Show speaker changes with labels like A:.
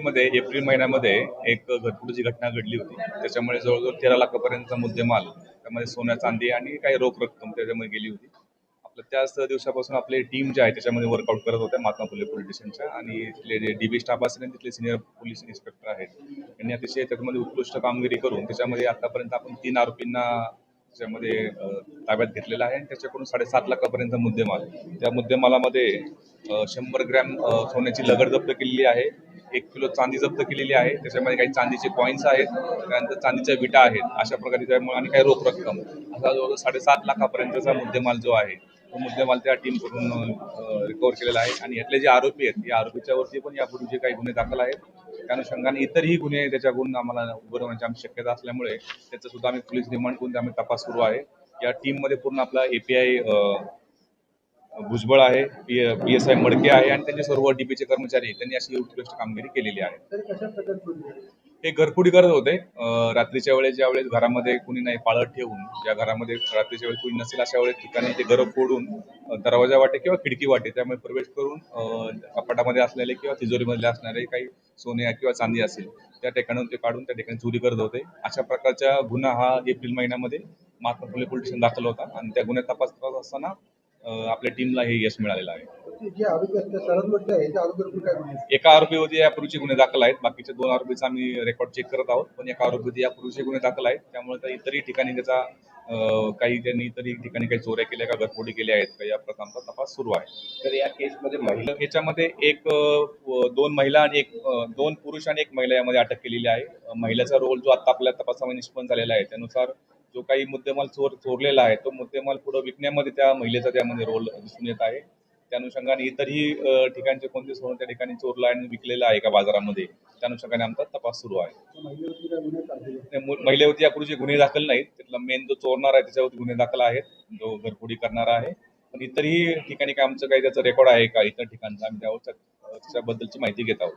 A: मध्ये एप्रिल महिन्यामध्ये एक घरकुडीची घटना घडली होती. त्याच्यामुळे जवळजवळ तेरा लाखापर्यंतचा मुद्देमाल त्यामध्ये सोन्या चांदी आणि काही रोख रक्कम त्याच्यामध्ये गेली होती. आपलं त्याच दिवसापासून आपली टीम जी आहे त्याच्यामध्ये वर्कआउट करत होत्या महात्मा फुले पोलीस स्टेशनच्या आणि तिथले जे डी बी स्टाफ असेल तिथले सिनियर पोलीस इन्स्पेक्टर आहेत यांनी अतिशय त्याच्यामध्ये उत्कृष्ट कामगिरी करून त्याच्यामध्ये आतापर्यंत आपण तीन आरोपींना त्याच्यामध्ये ताब्यात घेतलेला आहे आणि त्याच्याकडून साडेसात लाखापर्यंत मुद्देमाल. त्या मुद्देमालामध्ये शंभर ग्रॅम सोन्याची लगड जप्त केलेली आहे. एक किलो चांदी जप्त केलेली आहे. त्याच्यामध्ये काही चांदीचे कॉईन्स आहेत. त्यानंतर चांदीच्या विटा आहेत. अशा प्रकारे त्यामुळे आणि काही रोख रक्कम. असा जवळजवळ साडेसात लाखापर्यंतचा मुद्देमाल जो आहे तो मुद्देमाल त्या टीमकडून रिकवर केलेला आहे. आणि यातले जे आरोपी आहेत या आरोपीच्या वरती पण यापूर्वी जे काही गुन्हे दाखल आहेत त्या अनुषंगाने इतरही गुन्हे त्याच्याकडून आम्हाला उभं राहण्याची आमची शक्यता असल्यामुळे त्याचा सुद्धा आम्ही पोलीस रिमांड करून आम्ही तपास सुरू आहे. या टीममध्ये पूर्ण आपला एपीआय भुजबळ आहे पी एस आय मडके आहे आणि त्यांचे सर्व डीपीचे कर्मचारी. त्यांनी अशी उत्कृष्ट कामगिरी केलेली आहे? हे घरफोडी करत होते रात्रीच्या वेळेस ज्या वेळेस घरामध्ये कुणी नाही पाळत ठेवून ज्या घरामध्ये रात्रीच्या वेळेस कुणी नसेल अशा वेळेस ठिकाणी ते घर फोडून दरवाजा वाटे किंवा खिडकी वाटे त्यामुळे प्रवेश करून कपाटामध्ये असलेले किंवा तिजोरीमधले असणारे काही सोने किंवा चांदी असेल त्या ठिकाणून ते काढून त्या ठिकाणी चोरी करत होते अशा प्रकारचा गुन्हा हा एप्रिल महिन्यामध्ये महात्मा फुले पोलीस स्टेशन दाखल होता आणि त्या गुन्ह्यात तपास करत असताना आपल्या टीमला हे यश मिळालेलं आहे? एका आरोपीवरती यापूर्वीचे गुन्हे दाखल आहेत. बाकीचे दोन आरोपीचा आम्ही रेकॉर्ड चेक करत आहोत. पण एका आरोपीवरती यापूर्वीचे गुन्हे दाखल आहेत. त्यामुळे त्या इतरही ठिकाणी त्याचा काही त्यांनी इतरही ठिकाणी काही चोऱ्या केल्या का घरफोडी केल्या आहेत का या प्रकारचा तपास सुरू आहे.
B: तर या केसमध्ये महिला
A: याच्यामध्ये एक दोन महिला आणि एक दोन पुरुष आणि एक महिला यामध्ये अटक केलेली आहे. महिलेचा रोल जो आता आपल्या तपासामध्ये निष्पन्न झालेला आहे त्यानुसार जो काही मुद्देमाल चोर चोरलेला आहे तो मुद्देमाल पुढे विकण्यामध्ये त्या महिलेचा त्यामध्ये रोल दिसून येत आहे. त्या अनुषंगाने इतरही ठिकाणचे कोणते सोनं त्या ठिकाणी चोरला आणि विकलेलं आहे का बाजारामध्ये त्या अनुषंगाने आमचा तपास सुरू आहे.
C: त्या महिलेवरती काय गुन्हे
A: यापूर्वीचे गुन्हे दाखल नाहीत. त्यातला मेन जो चोरणार आहे त्याच्यावरती गुन्हे दाखल आहेत. जो घरफोडी करणारा आहे. पण इतरही ठिकाणी काय आमचं काही त्याचं रेकॉर्ड आहे का? इतर ठिकाणचं आम्ही त्यावर त्याच्याबद्दलची माहिती घेत आहोत.